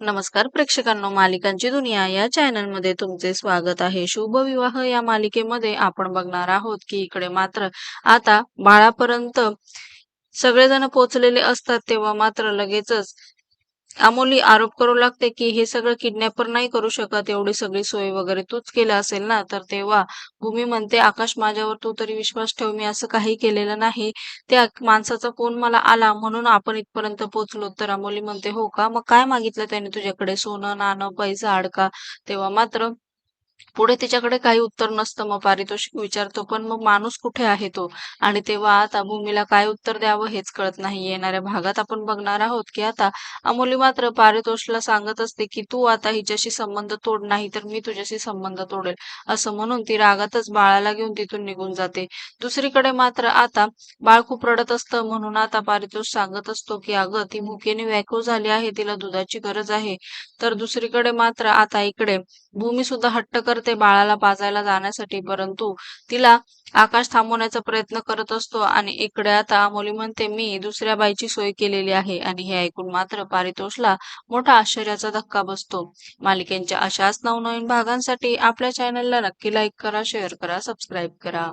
नमस्कार प्रेक्षकांनो मालिकांची दुनिया या चॅनलमध्ये तुमचे स्वागत आहे. शुभ विवाह या मालिकेमध्ये आपण बघणार आहोत की इकडे मात्र आता बाळापर्यंत सगळेजण पोचलेले असतात तेव्हा मात्र लगेचच अमोली आरोप करू लागते की हे सगळं किडनॅपर नाही करू शकत एवढी सगळी सोय वगैरे तूच केलं असेल ना तर तेव्हा भूमी म्हणते आकाश माझ्यावर तू तरी विश्वास ठेव मी असं काही केलेलं नाही. त्या माणसाचा फोन मला आला म्हणून आपण इथपर्यंत पोहोचलो. तर अमोली म्हणते हो का? मग काय मागितलं त्याने तुझ्याकडे? सोनं नाणं पैसा अडका तेव्हा मात्र पुढे तिच्याकडे काही उत्तर नसतं. मग पारितोषिक विचारतो पण मग माणूस कुठे आहे तो? आणि तेव्हा आता भूमीला काय उत्तर द्यावं हेच कळत नाही. येणाऱ्या भागात आपण बघणार आहोत की आता अमोली मात्र पारितोषला सांगत असते की तू आता हिच्याशी संबंध तोड नाही तर मी तुझ्याशी संबंध तोडेल. असं म्हणून ती रागातच बाळाला घेऊन तिथून निघून जाते. दुसरीकडे मात्र आता बाळ खूप रडत असतं म्हणून आता पारितोष सांगत असतो की अगं ती भुकेने व्याकुळ झाली आहे. तिला दुधाची गरज आहे. तर दुसरीकडे मात्र आता इकडे भूमी सुद्धा हट्ट करते बाळाला पाजायला जाण्यासाठी परंतु तिला आकाश थांबवण्याचा प्रयत्न करत असतो आणि इकडे आता अमोली म्हणते मी दुसऱ्या बाईची सोय केलेली आहे आणि हे ऐकून मात्र पारितोषला मोठा आश्चर्याचा धक्का बसतो. मालिकेच्या अशाच नवनवीन भागांसाठी आपल्या चॅनलला नक्की लाईक करा शेअर करा सबस्क्राईब करा.